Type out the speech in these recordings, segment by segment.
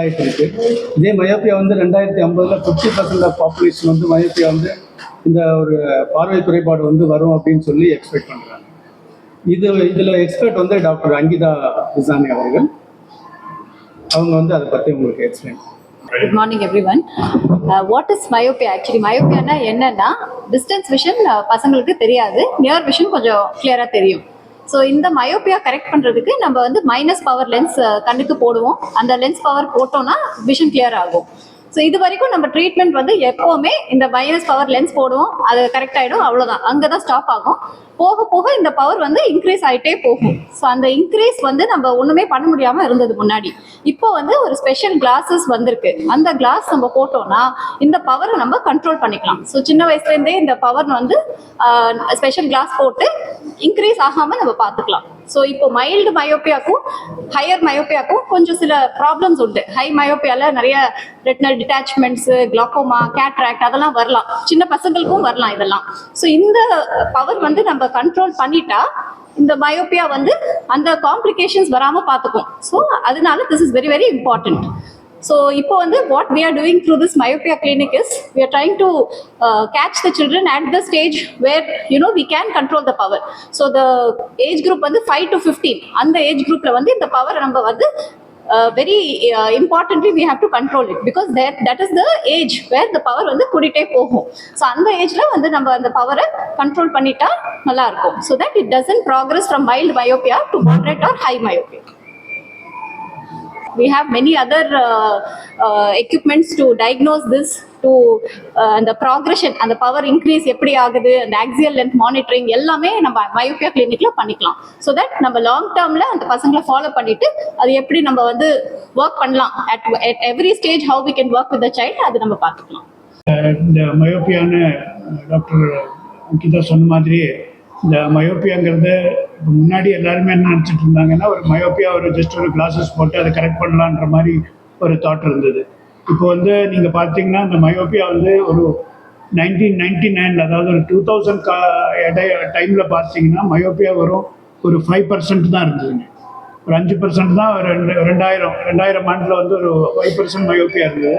ஆகிட்டு இருக்கு இதே மயோப்பியா வந்து ரெண்டாயிரத்தி ஐம்பதுல ஃபிஃப்டி பர்சன்ட் ஆஃப் பாப்புலேஷன் வந்து மயோப்பியா வந்து இந்த ஒரு பார்வை குறைபாடு வந்து வரும் அப்படின்னு சொல்லி எக்ஸ்பெக்ட் பண்றாங்க. இது இதுல எக்ஸ்பர்ட் வந்து டாக்டர் அங்கிதா பிசானி அவர்கள். அவங்க வந்து அதை பத்தி உங்களுக்கு explain good morning everyone what is myopia actually மயோபியானா என்னன்னா டிஸ்டன்ஸ் விஷன் uh, பசங்களுக்கு தெரியாது. நியர் விஷன் கொஞ்சம் கிளியரா தெரியும். ஸோ இந்த மயோப்பியா கரெக்ட் பண்ணுறதுக்கு நம்ம வந்து மைனஸ் பவர் லென்ஸ் கண்ணுக்கு போடுவோம். அந்த லென்ஸ் பவர் போட்டோம்னா விஷன் கிளியர் ஆகும். ஸோ இது வரைக்கும் நம்ம ட்ரீட்மெண்ட் வந்து எப்போவுமே இந்த மைனஸ் பவர் லென்ஸ் போடுவோம். அது கரெக்ட் ஆகிடும் அவ்வளோதான் அங்கே தான் ஸ்டாப் ஆகும். போக போக இந்த பவர் வந்து இன்க்ரீஸ் ஆகிட்டே போகும். ஸோ அந்த இன்க்ரீஸ் வந்து நம்ம ஒன்றுமே பண்ண முடியாமல் இருந்தது முன்னாடி. இப்போ வந்து ஒரு ஸ்பெஷல் கிளாஸஸ் வந்திருக்கு. அந்த கிளாஸ் நம்ம போட்டோம்னா இந்த பவரை நம்ம கண்ட்ரோல் பண்ணிக்கலாம். ஸோ சின்ன வயசுலேருந்தே இந்த பவர் வந்து ஸ்பெஷல் கிளாஸ் போட்டு இன்க்ரீஸ் ஆகாமல் நம்ம பார்த்துக்கலாம். ஸோ இப்போ மைல்டு மயோப்பியாக்கும் ஹையர் மயோப்பியாக்கும் கொஞ்சம் சில ப்ராப்ளம்ஸ் உண்டு. ஹை மயோப்பியால நிறைய ரெட்னல் டிட்டாச்மெண்ட்ஸ் கிளாக்கோமா கேட்ராக்ட் அதெல்லாம் வரலாம். சின்ன பசங்களுக்கும் வரலாம் இதெல்லாம். ஸோ இந்த பவர் வந்து நம்ம கண்ட்ரோல் பண்ணிட்டா இந்த மயோப்பியா வந்து அந்த காம்ப்ளிகேஷன்ஸ் வராமல் பார்த்துக்கும். ஸோ அதனால this is very very important so இப்போ வந்து what we are doing through this myopia clinic is we are trying to catch the children at the stage where you know we can control the power so the age group வந்து five to fifteen அந்த age குரூப்பில் வந்து இந்த power நம்ம வந்து very importantly we have to control it because that that is the age where the power வந்து கூட்டிகிட்டே போகும் ஸோ அந்த ஏஜில் வந்து நம்ம அந்த பவரை கண்ட்ரோல் பண்ணிட்டா நல்லாயிருக்கும் so that it doesn't progress from mild myopia to moderate or high myopia we have many other uh, uh, equipments to diagnose this to uh, அந்த ப்ராக்ரஷன் அந்த பவர் இன்க்ரீஸ் எப்படி ஆகுது அந்த ஆக்சியல் லென்த் மானிட்டரிங் எல்லாமே நம்ம myopia கிளினிக்ல பண்ணிக்கலாம். So that நம்ம லாங் டேர்ம்ல அந்த பசங்களை ஃபாலோ பண்ணிட்டு அது எப்படி நம்ம வந்து ஒர்க் பண்ணலாம். At at every stage how we can work with the child அது நம்ம பார்த்துக்கலாம். இந்த மயோபியான்னு டாக்டர் அங்கிதா சொன்ன மாதிரி இந்த மயோப்பியாங்கிறது இப்போ முன்னாடி எல்லாருமே என்ன நினச்சிட்டு இருந்தாங்கன்னா ஒரு மயோப்பியா ஒரு ஜஸ்ட் ஒரு கிளாஸஸ் போட்டு அதை கரெக்ட் பண்ணலான்ற மாதிரி ஒரு தாட் இருந்தது. இப்போ வந்து நீங்கள் பார்த்தீங்கன்னா இந்த மயோப்பியா வந்து ஒரு நைன்டீன் நைன்டி நைனில் அதாவது ஒரு டூ தௌசண்ட் கா இடைய டைமில் பார்த்தீங்கன்னா மயோப்பியா வரும் ஒரு ஃபைவ் பர்சன்ட் தான் இருந்ததுங்க. ஒரு அஞ்சு பர்சன்ட் தான் ஒரு ரெண்டு ரெண்டாயிரம் ரெண்டாயிரம் ஆண்டில் வந்து ஒரு ஃபைவ் பர்சன்ட் மயோப்பியா இருந்தது.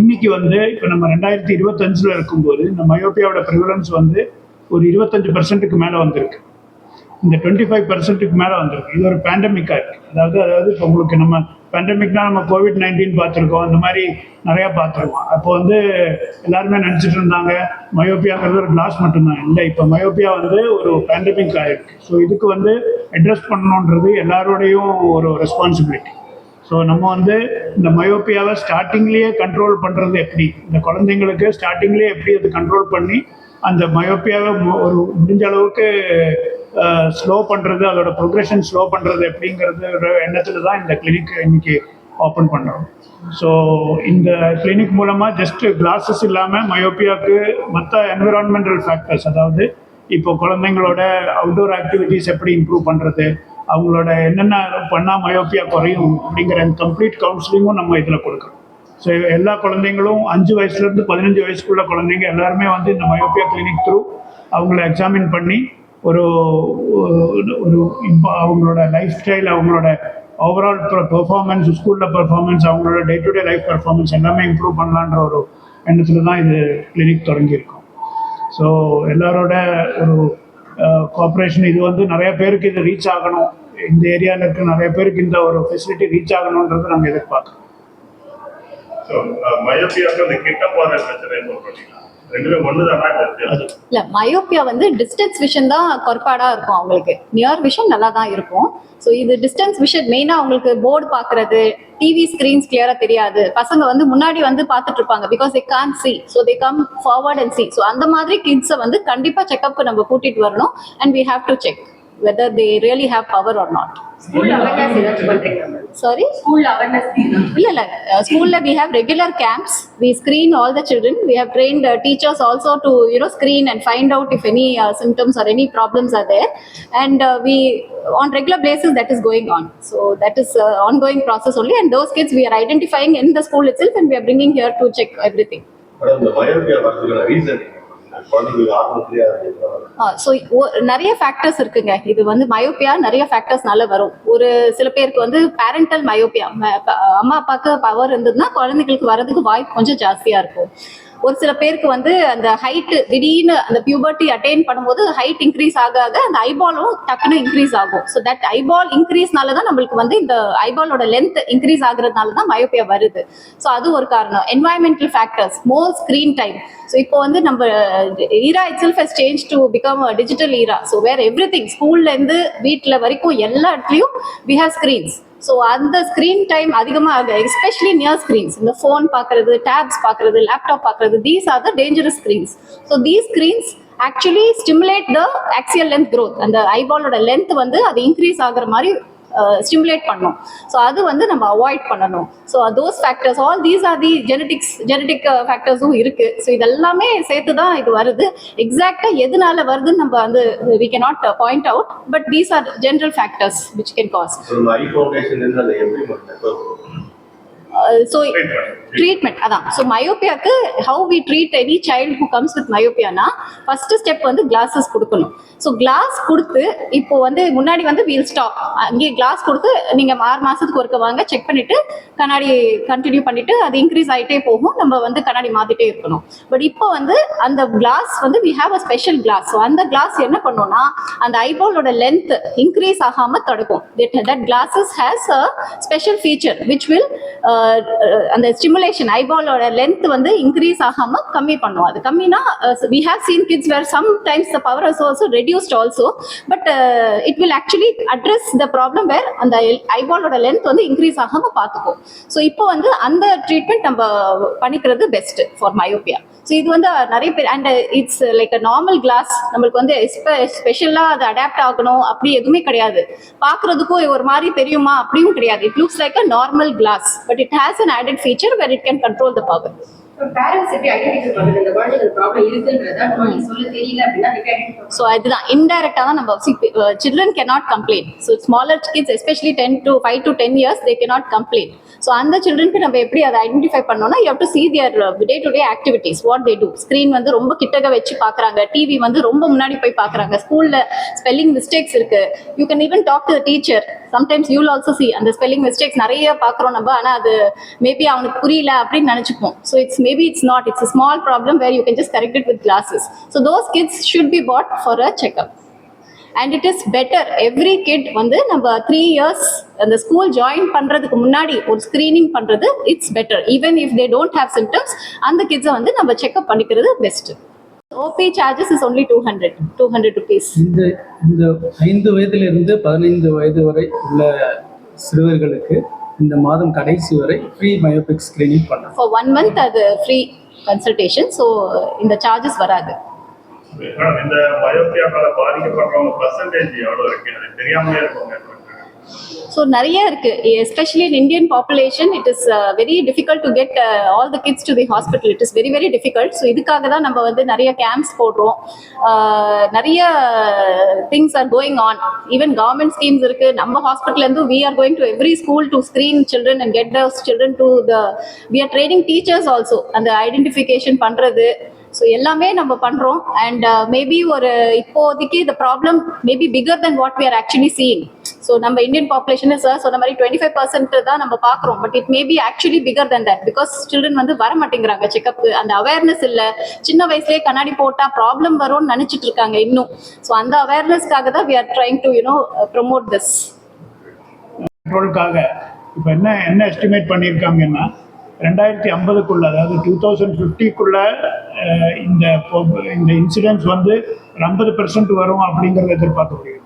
இன்னைக்கு வந்து இப்போ நம்ம ரெண்டாயிரத்தி இருபத்தஞ்சில் இருக்கும்போது இந்த மயோப்பியாவோட ப்ரிவலன்ஸ் வந்து ஒரு இருபத்தஞ்சு பர்சன்ட்டுக்கு மேலே வந்திருக்கு. இந்த டுவெண்ட்டி ஃபைவ் பர்சன்ட்டுக்கு மேலே வந்திருக்கு. இது ஒரு பேண்டமிக்காக இருக்குது அதாவது அதாவது இப்போ உங்களுக்கு நம்ம பேண்டமிக்னால் நம்ம கோவிட் நைன்டீன் பார்த்துருக்கோம். அந்த மாதிரி நிறையா பார்த்துருக்கோம். அப்போ வந்து எல்லாருமே நினச்சிட்டு இருந்தாங்க மயோப்பியாங்கிறது ஒரு கிளாஸ் மட்டும்தான். இல்லை இப்போ மயோப்பியா வந்து ஒரு பேண்டமிக் ஆகிருக்கு ஸோ இதுக்கு வந்து அட்ரஸ் பண்ணணுன்றது எல்லாரோடையும் ஒரு ரெஸ்பான்சிபிலிட்டி ஸோ நம்ம வந்து இந்த மயோப்பியாவை ஸ்டார்டிங்லேயே கண்ட்ரோல் பண்ணுறது எப்படி? இந்த குழந்தைங்களுக்கு ஸ்டார்டிங்லேயே எப்படி அது கண்ட்ரோல் பண்ணி அந்த மயோப்பியாவை ஒரு முடிஞ்ச அளவுக்கு ஸ்லோ பண்ணுறது அதோட ப்ரொக்ரெஷன் ஸ்லோ பண்ணுறது அப்படிங்கிறது ஒரு எண்ணத்தில் தான் இந்த கிளினிக் இன்னைக்கு ஓப்பன் பண்ணுறோம் ஸோ இந்த கிளினிக் மூலமாக ஜஸ்ட்டு கிளாஸஸ் இல்லாமல் மயோப்பியாவுக்கு மற்ற என்விரான்மெண்டல் ஃபேக்டர்ஸ் அதாவது இப்போ குழந்தைங்களோட அவுட்டோர் ஆக்டிவிட்டீஸ் எப்படி இம்ப்ரூவ் பண்ணுறது அவங்களோட என்னென்ன பண்ணால் மயோப்பியா குறையும் அப்படிங்கிற கம்ப்ளீட் கவுன்சிலிங்கும் நம்ம இதில் கொடுக்குறோம். ஸோ எல்லா குழந்தைங்களும் அஞ்சு வயசுலேருந்து பதினஞ்சு வயசுக்குள்ள குழந்தைங்க எல்லாருமே வந்து இந்த மயோப்பியா கிளினிக் த்ரூ அவங்கள எக்ஸாமின் பண்ணி ஒரு ஒரு- ஒரு அவங்களோட லைஃப் ஸ்டைல் அவங்களோட ஓவரால் பெர்ஃபார்மன்ஸ் ஸ்கூலில் பெர்ஃபார்மன்ஸ் அவங்களோட day to day life performance எல்லாமே இம்ப்ரூவ் பண்ணலான்ற ஒரு எண்ணத்தில் தான் இது கிளினிக் தொடங்கியிருக்கோம். ஸோ எல்லாரோட ஒரு கோஆப்ரேஷன் இது வந்து நிறைய பேருக்கு இது ரீச் ஆகணும். இந்த ஏரியாவில் இருக்க நிறைய பேருக்கு இந்த ஒரு ஃபெசிலிட்டி ரீச் ஆகணுன்றது நாங்கள் எதிர்பார்க்குறோம். ஸோ மயோப்பியாவுக்கு அந்த கிட்ட போகிற பிரச்சனை இல்ல. மயோப்பியா வந்து டிஸ்டன்ஸ் விஷன் தான் குறைபாடா இருக்கும் அவங்களுக்கு. நியர் விஷன் நல்லா தான் இருக்கும். ஸோ இது டிஸ்டன்ஸ் விஷன் மெயினா அவங்களுக்கு போர்டு பாக்குறது டிவி ஸ்கிரீன்ஸ் கிளியரா தெரியாது. பசங்க வந்து முன்னாடி வந்து பார்த்துட்டு இருப்பாங்க. Because they can't see so they come forward and see so அந்த மாதிரி கிட்ஸை வந்து கண்டிப்பா செக்அப்க்கு நம்ம கூட்டிட்டு வரணும். And we have to check whether they really have power or not school awareness ஏதாச்சும் பண்றீங்களா sorry ஸ்கூல் அவேர்னஸ் இல்ல இல்ல ஸ்கூல்ல we have regular camps we screen all the children we have trained uh, teachers also to you know screen and find out if any uh, symptoms or any problems are there and uh, we on regular basis that is going on so that is uh, ongoing process only and those kids we are identifying in the school itself and we are bringing here to so நிறைய factors இருக்குங்க. இது வந்து myopia நிறைய ஃபேக்டர்ஸ்னால வரும். ஒரு சில பேருக்கு வந்து பேரண்டல் மயோப்பியா அம்மா அப்பாவுக்கு பவர் இருந்ததுன்னா குழந்தைங்களுக்கு வரதுக்கு வாய்ப்பு கொஞ்சம் ஜாஸ்தியா இருக்கும். ஒரு சில பேருக்கு வந்து அந்த ஹைட்டு திடீர்னு அந்த பியூபர்ட்டி அட்டைன் பண்ணும்போது ஹைட் இன்க்ரீஸ் ஆக ஆக அந்த ஐபாலும் டக்குன்னு இன்க்ரீஸ் ஆகும். ஸோ தட் ஐபால் இன்க்ரீஸ்னால தான் நம்மளுக்கு வந்து இந்த ஐபாலோட லென்த் இன்க்ரீஸ் ஆகுறதுனால தான் மயோப்பியா வருது. ஸோ அது ஒரு காரணம். Environmental factors more screen time so இப்போ வந்து நம்ம era itself has change to become digital era so where everything ஸ்கூல்லேருந்து வீட்டில் வரைக்கும் எல்லா இடத்துலையும் வி ஹேவ் ஸ்க்ரீன்ஸ் ஸோ அந்த ஸ்க்ரீன் டைம் அதிகமாக எஸ்பெஷலி நியர் ஸ்க்ரீன்ஸ் இந்த ஃபோன் பார்க்குறது டேப்ஸ் பார்க்குறது லேப்டாப் பார்க்குறது these are the dangerous screens so these screens actually stimulate the axial length growth அந்த ஐபாலோட லென்த் வந்து அது இன்க்ரீஸ் ஆகுற மாதிரி ஸ்டிமுலேட் பண்ணும் ஸோ அது வந்து நம்ம அவாய்ட் பண்ணணும். So those factors all these are the genetics genetic ஃபேக்டர்ஸும் இருக்கு. ஸோ இதெல்லாமே சேர்த்து தான் இது வருது. எக்ஸாக்டாக எதனால வருதுன்னு நம்ம வந்து we not point out but these are general factors which can cause so treatment அதான். So மயோப்பியாக்கு how we treat any child who comes with மயோப்பியானா first step வந்து கிளாஸஸ் கொடுக்கணும். ஸோ கிளாஸ் கொடுத்து இப்போ வந்து முன்னாடி வந்து வீல் ஸ்டாப் அங்கே கிளாஸ் கொடுத்து நீங்கள் ஆறு மாதத்துக்கு ஒருக்க வாங்க செக் பண்ணிட்டு கண்ணாடி கண்டினியூ பண்ணிட்டு அது இன்க்ரீஸ் ஆகிட்டே போகும். நம்ம வந்து கண்ணாடி மாற்றிட்டே இருக்கணும். பட் இப்போ வந்து அந்த கிளாஸ் வந்து we have a special glass so அந்த கிளாஸ் என்ன பண்ணோம்னா அந்த ஐபாலோட லென்த் இன்க்ரீஸ் ஆகாமல் தடுக்கும். That glasses has a special feature which will அந்த ஸ்டிமுலேஷன் ஐபாலோட லென்த் வந்து இன்க்ரீஸ் ஆகாம கம்மி பண்ணுவோம் அது கம்மினா we have seen kids where sometimes the power is also reduced also but it will actually address the problem வேர் அந்த ஐபாலோட லென்த் வந்து இன்க்ரீஸ் ஆகாம பார்த்துக்கும். ஸோ இப்போ வந்து அந்த ட்ரீட்மெண்ட் நம்ம பண்ணிக்கிறது பெஸ்ட் ஃபார் மயோப்பியா ஸோ இது வந்து நிறைய பேர் and it's like a normal glass நம்மளுக்கு வந்து ஸ்பெஷலாக அது அடாப்ட் ஆகணும். அப்படி எதுவுமே கிடையாது. பார்க்குறதுக்கும் ஒரு மாதிரி தெரியுமா? அப்படியும் கிடையாது. It looks like a normal glass but it has an added feature where it can control the power so அதுதான். இன்டைரக்டாக தான் நம்ம children cannot complaint so smaller kids especially ten to five to ten years they cannot complaint so அந்த சில்ட்ரனுக்கு நம்ம எப்படி அதை identify பண்ணோம்னா you to see their day to day activities what they do screen வந்து ரொம்ப கிட்டக வச்சு பார்க்குறாங்க டிவி வந்து ரொம்ப முன்னாடி போய் பார்க்குறாங்க ஸ்கூலில் ஸ்பெல்லிங் மிஸ்டேக்ஸ் இருக்கு. You can even talk to teacher sometimes you'll also see அந்த ஸ்பெல்லிங் மிஸ்டேக்ஸ் நிறைய பார்க்குறோம் நம்ம. ஆனால் அது மேபி அவனுக்கு புரியல அப்படின்னு நினச்சிப்போம் so it's maybe not. Not it's small problem where you can just correct it with glasses. So those kids should be bought for a checkup. And it is better every kid வந்து நம்ம three years அந்த school join பண்ணுறதுக்கு முன்னாடி ஒரு screening பண்ணுறது it's better even if they don't have symptoms அந்த கிட்ஸை வந்து நம்ம செக்அப் பண்ணிக்கிறது best OP charges is only two hundred two hundred rupees இந்த இந்த ஐந்து வயதிலிருந்து பதினைந்து வயது வரை உள்ள சிறுவர்களுக்கு இந்த மாதம் கடைசி வரை ஃப்ரீ மயோபிக் ஸ்கிரீனிங் பண்ணலாம். ஃபார் ஒன் மந்த் அது ஃப்ரீ கன்சல்டேஷன் ஸோ இந்த சார்ஜஸ் வராது. இந்த பயோபியாக்கால பாதிக்கப்படுறவங்க பர்சன்டேஜ் எவ்வளவு இருக்கு? அது தெரியாமலே இருக்கவங்க ஸோ நிறைய இருக்கு. Especially in Indian population it is very difficult to get all the kids to the hospital it is very very difficult so இதுக்காக தான் நம்ம வந்து நிறைய கேம்ப்ஸ் போடுறோம். நிறைய things are going on even government schemes இருக்கு. நம்ம ஹாஸ்பிட்டல்லேருந்து we are going to every school to screen children and get those children to the we are training teachers also அந்த ஐடென்டிஃபிகேஷன் பண்ணுறது ஸோ எல்லாமே நம்ம பண்ணுறோம் அண்ட் மேபி ஒரு இப்போதைக்கு இந்த problem maybe bigger than what we are actually seeing so நம்ம Indian population sir சொன்ன மாதிரி டுவெண்ட்டி ஃபைவ் பர்சன்ட் தான் நம்ம பார்க்குறோம். But it maybe actually bigger than that because children வந்து வர மாட்டேங்கிறாங்க செக்அப் அந்த அவேர்னஸ் இல்லை. சின்ன வயசுலேயே கண்ணாடி போட்டால் ப்ராப்ளம் வரும்னு நினச்சிட்டு இருக்காங்க இன்னும். ஸோ அந்த அவேர்னஸ்க்காக தான் we are trying to you know promote this கண்ட்ரோலுக்காக இப்போ என்ன என்ன எஸ்டிமேட் பண்ணியிருக்காங்கன்னா ரெண்டாயிரத்தி ஐம்பதுக்குள்ள அதாவது டூ தௌசண்ட் ஃபிஃப்டிக்குள்ள இந்த இந்த இன்சிடென்ட்ஸ் வந்து ஒரு ஐம்பது பெர்சன்ட் வரும் அப்படிங்கிறத எதிர்பார்க்க முடியும்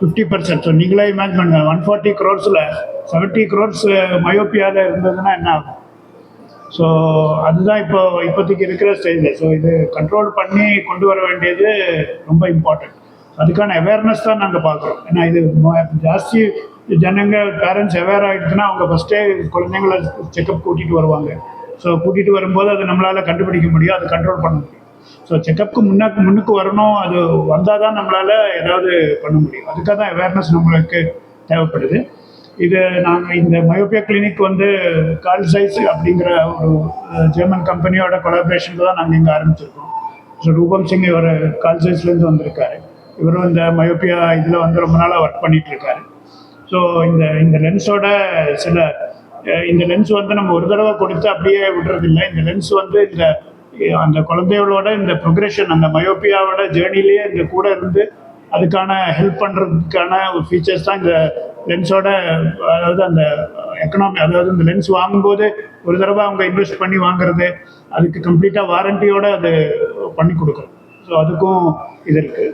ஃபிஃப்டி பர்சன்ட் ஸோ நீங்களே இமேஜ் பண்ணுங்க. ஒன் ஃபார்ட்டி க்ரோர்ஸில் செவன்ட்டி க்ரோர்ஸ் மயோப்பியாவில் இருந்ததுன்னா என்ன ஆகும்? ஸோ அதுதான் இப்போ இப்போதைக்கு இருக்கிற ஸ்டேஜில் ஸோ இது கண்ட்ரோல் பண்ணி கொண்டு வர வேண்டியது ரொம்ப இம்பார்ட்டன்ட் அதுக்கான அவேர்னஸ் தான் நாங்கள் பார்க்குறோம். ஏன்னா இது ஜாஸ்தி ஜனங்க பேரண்ட்ஸ் அவேர் ஆகிடுச்சுன்னா அவங்க ஃபஸ்ட்டே குழந்தைங்கள செக்கப் கூட்டிகிட்டு வருவாங்க. ஸோ கூட்டிகிட்டு வரும்போது அதை நம்மளால் கண்டுபிடிக்க முடியும். அதை கண்ட்ரோல் பண்ண முடியும். ஸோ செக்கப்புக்கு முன்னாக்கு முன்னுக்கு வரணும் அது வந்தால் தான் நம்மளால் ஏதாவது பண்ண முடியும். அதுக்காக தான் அவேர்னஸ் நம்மளுக்கு தேவைப்படுது. இது நாங்கள் இந்த மயோபியா கிளினிக் வந்து கால் சைஸ் அப்படிங்கிற ஒரு ஜெர்மன் கம்பெனியோட கொலாபரேஷனில் தான் நாங்கள் இங்கே ஆரம்பிச்சிருக்கோம். ஸோ ரூபம் சிங் இவர் கால் சைஸ்லேருந்து வந்திருக்காரு. இவரும் இந்த மயோப்பியா இதில் வந்து ரொம்ப நாளாக ஒர்க் பண்ணிகிட்ருக்காரு இருக்காரு ஸோ இந்த இந்த லென்ஸோட சில இந்த லென்ஸ் வந்து நம்ம ஒரு தடவை கொடுத்து அப்படியே விடுறதில்லை. இந்த லென்ஸ் வந்து இந்த அந்த குழந்தைகளோட இந்த ப்ரொக்ரெஷன் அந்த மயோப்பியாவோட ஜேர்னிலேயே இந்த கூட இருந்து அதுக்கான ஹெல்ப் பண்ணுறதுக்கான ஒரு ஃபீச்சர்ஸ் தான் இந்த லென்ஸோட அதாவது அந்த எக்கனாமி அதாவது இந்த லென்ஸ் வாங்கும்போது ஒரு தடவை அவங்க இன்வெஸ்ட் பண்ணி வாங்குறது அதுக்கு கம்ப்ளீட்டாக வாரண்டியோட அது பண்ணி கொடுக்குறோம் ஸோ அதுக்கும் இது இருக்குது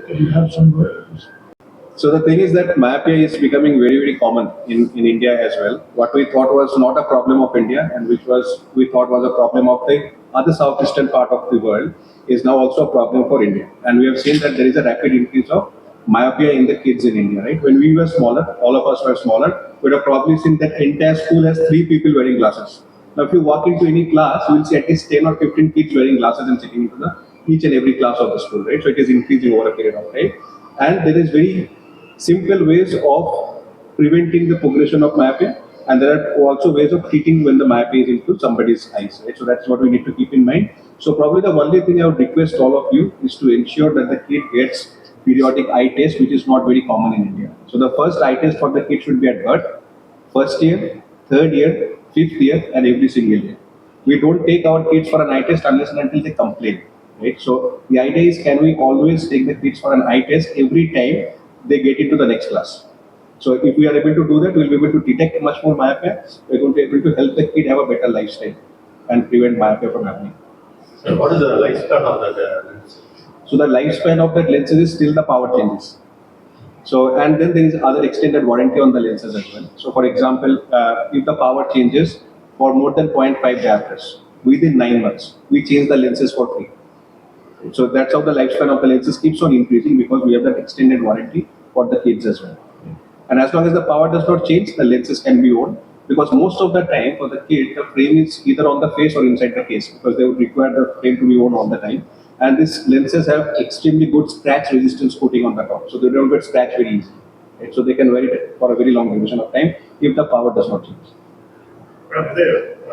So the thing is that myopia is becoming very, very common in, in India as well. What we thought was not a problem of India and which was we thought was a problem of the other southeastern part of the world is now also a problem for India. And we have seen that there is a rapid increase of myopia in the kids in India, right? When we were smaller, all of us were smaller, we would have probably seen that entire school has three people wearing glasses. Now, if you walk into any class, you will see at least 10 or 15 kids wearing glasses and sitting into the each and every class of the school, right? So it is increasing over a period of time. And there is very simple ways of preventing the progression of myopia. And there are also ways of treating when the myopia is into somebody's eyes, right? So that's what we need to keep in mind. So probably the only thing I would request all of you is to ensure that the kid gets periodic eye test, which is not very common in India. So the first eye test for the kid should be at birth, first year, third year, fifth year, and every single year. We don't take our kids for an eye test unless and until they complain, right? So the idea is, can we always take the kids for an eye test every time they get into the next class? So if we are able to do that, we'll be able to detect much more myopia. We're going to be able to help the kid have a better lifestyle and prevent myopia from happening. So what is the lifespan of that uh, lens? So the lifespan of that lenses is still the power changes. So and then there is other extended warranty on the lenses as well. So for example, uh, if the power changes for more than 0.5 diopters within nine months, we change the lenses for free. So that's how the lifespan of the lenses keeps on increasing because we have that extended warranty for the kids as well. And as long as the power does not change, the lenses can be worn because most of the time for the kid, the frame is either on the face or inside the case because they would require the frame to be worn all the time. And these lenses have extremely good scratch resistance coating on the top, so they don't get scratched very easily. Right? So they can wear it for a very long duration of time if the power does not change. Madam, இது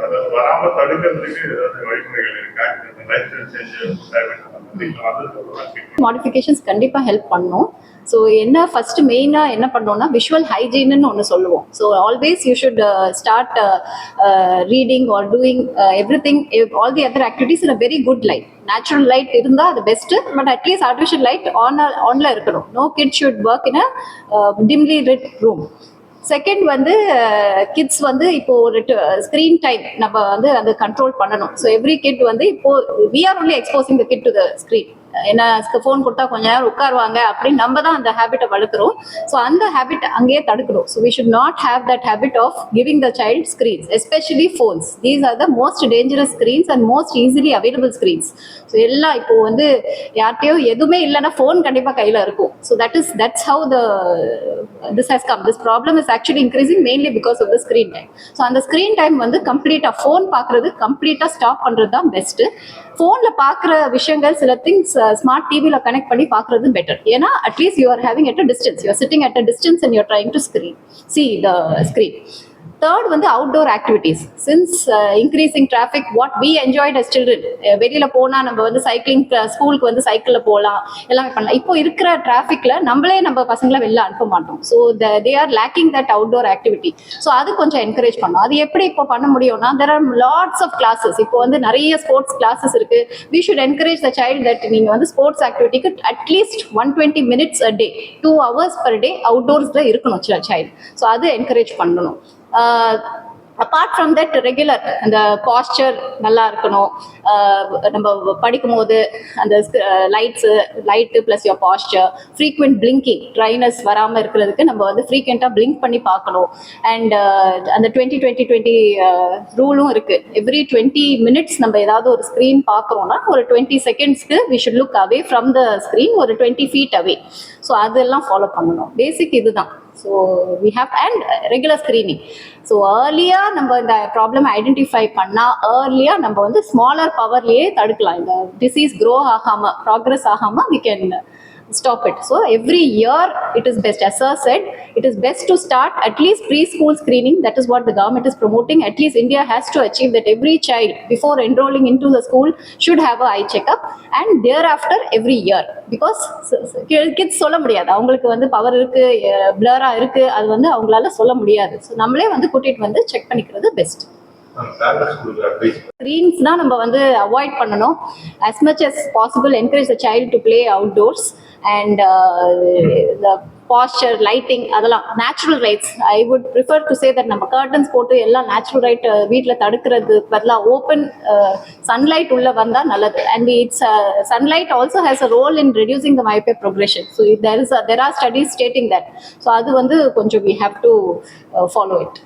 அது வராம தடுக்கிறதுக்கு ஏதாவது வழிமுறைகள் இருக்கா life change அது modifications கண்டிப்பாக help பண்ணும். ஸோ என்ன ஃபர்ஸ்ட் மெயினாக என்ன பண்ணோம்னா விஷுவல் ஹைஜீன்னு ஒன்று சொல்லுவோம். So always you should start reading or doing everything all the other activities in a very good light natural light இருந்தால் அது best but at least artificial light on ஆனில் இருக்கணும். No kid should work in a dimly lit room second வந்து uh, kids வந்து இப்போ ஒரு screen time uh, நம்ம வந்து அதை கண்ட்ரோல் பண்ணணும். ஸோ எவ்ரி கிட் வந்து இப்போ we are only exposing the kid to the screen என்ன ஃபோன் கொடுத்தா கொஞ்ச நேரம் உட்காருவாங்க அப்படின்னு நம்ம தான் அந்த ஹேபிட்டை வளர்க்குறோம். ஸோ அந்த ஹேபிட் அங்கேயே தடுக்கிறோம். So we should not have that habit of giving the child screens especially phones these are the most dangerous screens and most easily available screens so எல்லாம் இப்போ வந்து யார்கிட்டயோ எதுவுமே இல்லைன்னா ஃபோன் கண்டிப்பாக கையில் இருக்கும். So that is that's how the this has come this problem is actually increasing mainly because of the screen time so அந்த ஸ்க்ரீன் டைம் வந்து கம்ப்ளீட்டாக ஃபோன் பார்க்குறது கம்ப்ளீட்டாக ஸ்டாப் பண்ணுறது தான் பெஸ்ட்டு ஃபோனில் பார்க்குற விஷயங்கள் சில திங்ஸ் ஸ்மார்ட் டிவியில் கனெக்ட் பண்ணி பார்க்குறது பெட்டர் ஏன்னா at least you are having at a distance you are sitting at a distance and you're trying to screen see the screen third வந்து outdoor activities since increasing traffic what we enjoyed as children வெளியில் போனால் நம்ம வந்து cycling ஸ்கூலுக்கு uh, வந்து சைக்கிளில் போகலாம் எல்லாமே பண்ணலாம். இப்போ இருக்கிற டிராஃபிக்கில் நம்மளே நம்ம பசங்களை வெளில அனுப்ப மாட்டோம். So the they are lacking that outdoor activity so அது கொஞ்சம் என்கரேஜ் பண்ணோம். அது எப்படி இப்போ பண்ண முடியும்னா there are lots of classes இப்போ வந்து நிறைய ஸ்போர்ட்ஸ் கிளாஸஸ் இருக்கு. We should encourage the child that நீங்கள் வந்து sports ஆக்டிவிட்டிக்கு at least one twenty minutes a day two hours per day அவுட்டோர்ஸில் இருக்கணும் சைல்டு ஸோ அது என்கரேஜ் பண்ணணும். அப்பார்ட் ஃப்ரம் தட் ரெகுலர் அந்த பாஸ்டர் நல்லா இருக்கணும் uh, நம்ம படிக்கும்போது அந்த lights light plus your posture frequent blinking dryness வராமல் இருக்கிறதுக்கு நம்ம வந்து ஃப்ரீக்வெண்ட்டாக பிளிங்க் பண்ணி பார்க்கணும். அண்ட் uh, அந்த டுவெண்ட்டி டுவெண்ட்டி டுவெண்ட்டி ரூலும் இருக்குது எவ்ரி டுவெண்ட்டி மினிட்ஸ் நம்ம ஏதாவது ஒரு ஸ்க்ரீன் பார்க்குறோன்னா ஒரு twenty செகண்ட்ஸ்க்கு we should look away from the screen ஒரு டுவெண்ட்டி ஃபீட் அவே ஸோ அதெல்லாம் ஃபாலோ பண்ணணும். பேசிக் இதுதான். So we have and regular screening so ஏர்லியாக நம்ம இந்த ப்ராப்ளம் ஐடென்டிஃபை பண்ணால் ஏர்லியாக நம்ம வந்து ஸ்மாலர் பவர்லேயே தடுக்கலாம். இந்த டிசீஸ் க்ரோ ஆகாமல் ப்ராக்ரஸ் ஆகாமல் we can stop it. So every year it is best. As Sir said, it is best to start at least preschool screening. That is what the government is promoting. At least India has to achieve that every child before enrolling into the school should have a eye checkup and thereafter every year. Because kids சொல்ல முடியாது அவங்களுக்கு வந்து power இருக்கு பிளரா இருக்கு அது வந்து அவங்களால சொல்ல முடியாது ஸோ நம்மளே வந்து கூட்டிட்டு வந்து செக் பண்ணிக்கிறது பெஸ்ட் பேரண்ட்ஸ் கொடுக்குற அட்வைஸ் ஸ்க்ரீன்ஸ் தான் நம்ம வந்து அவாய்ட் பண்ணணும் as much as possible encourage the child to play outdoors and uh, the lighting அதெல்லாம் natural lights I would prefer to say that நம்ம கர்டன்ஸ் போட்டு எல்லாம் நேச்சுரல் ரைட் வீட்டில் தடுக்கிறது பதிலாக ஓப்பன் சன்லைட் உள்ளே வந்தால் நல்லது. And it's sunlight also has a role in reducing the myopia progression so there is there are studies stating that so அது வந்து கொஞ்சம் we have to follow it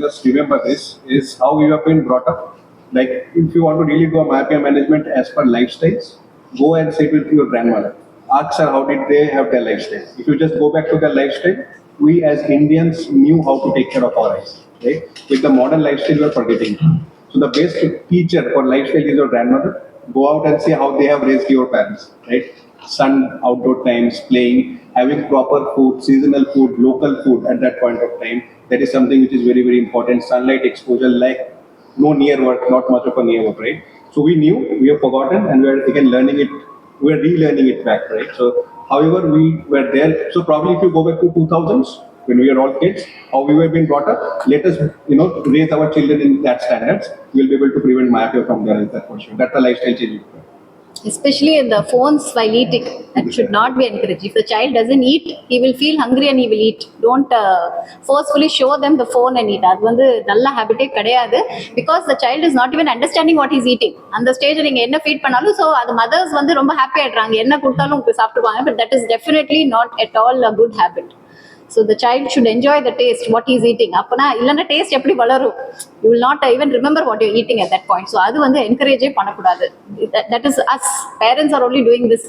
just remember this is how you have been brought up. Like if you want to really do a myopia management as per lifestyles, go and sit with your grandmother. Ask her how did they have their lifestyle. If you just go back to their lifestyle, we as Indians knew how to take care of our eyes. Right? With the modern lifestyle, we are forgetting. So the best teacher for lifestyle is your grandmother. Go out and see how they have raised your parents. Right? Sun, outdoor times, playing, having proper food, seasonal food, local food at that point of time. That is something which is very, very important. Sunlight exposure, like no near work, not much of a near work, right? So we knew, we have forgotten, and we are again learning it, we are relearning it back, right? So, however, we were there. So probably if you go back to 2000s, when we were all kids, how we were being brought up, let us, you know, raise our children in that standards. We will be able to prevent myopia from there, that for sure. That's the lifestyle change. Especially in the phones while eating that should not be encouraged if the child doesn't eat he will feel hungry and he will eat don't uh, forcefully show them the phone and eat அது வந்து நல்ல ஹேபிட்டே கிடையாது because the child is not even understanding what is eating அந்த stage நீங்க என்ன feet பண்ணாலும் so அது மதர்ஸ் வந்து ரொம்ப ஹாப்பி ஆயிடுறாங்க என்ன கொடுத்தாலும் உங்களுக்கு சாப்பிடுவாங்க but that is definitely not at all a good habit so the child should enjoy the taste what is eating அப்போனா இல்லைன்னா டேஸ்ட் எப்படி வளரும்? You will not even remember what you eating at that point so அது வந்து என்கரேஜே பண்ணக்கூடாது. That is as parents are only doing this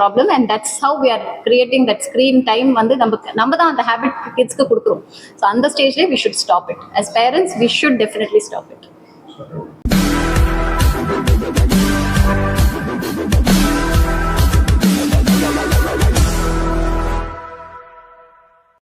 problem and that's how we are creating that screen time வந்து நம்ம நம்ம தான் அந்த ஹேபிட் கிட்ஸ்க்கு கொடுக்குறோம். ஸோ அந்த ஸ்டேஜ்லேயே we should stop it as parents we should definitely stop it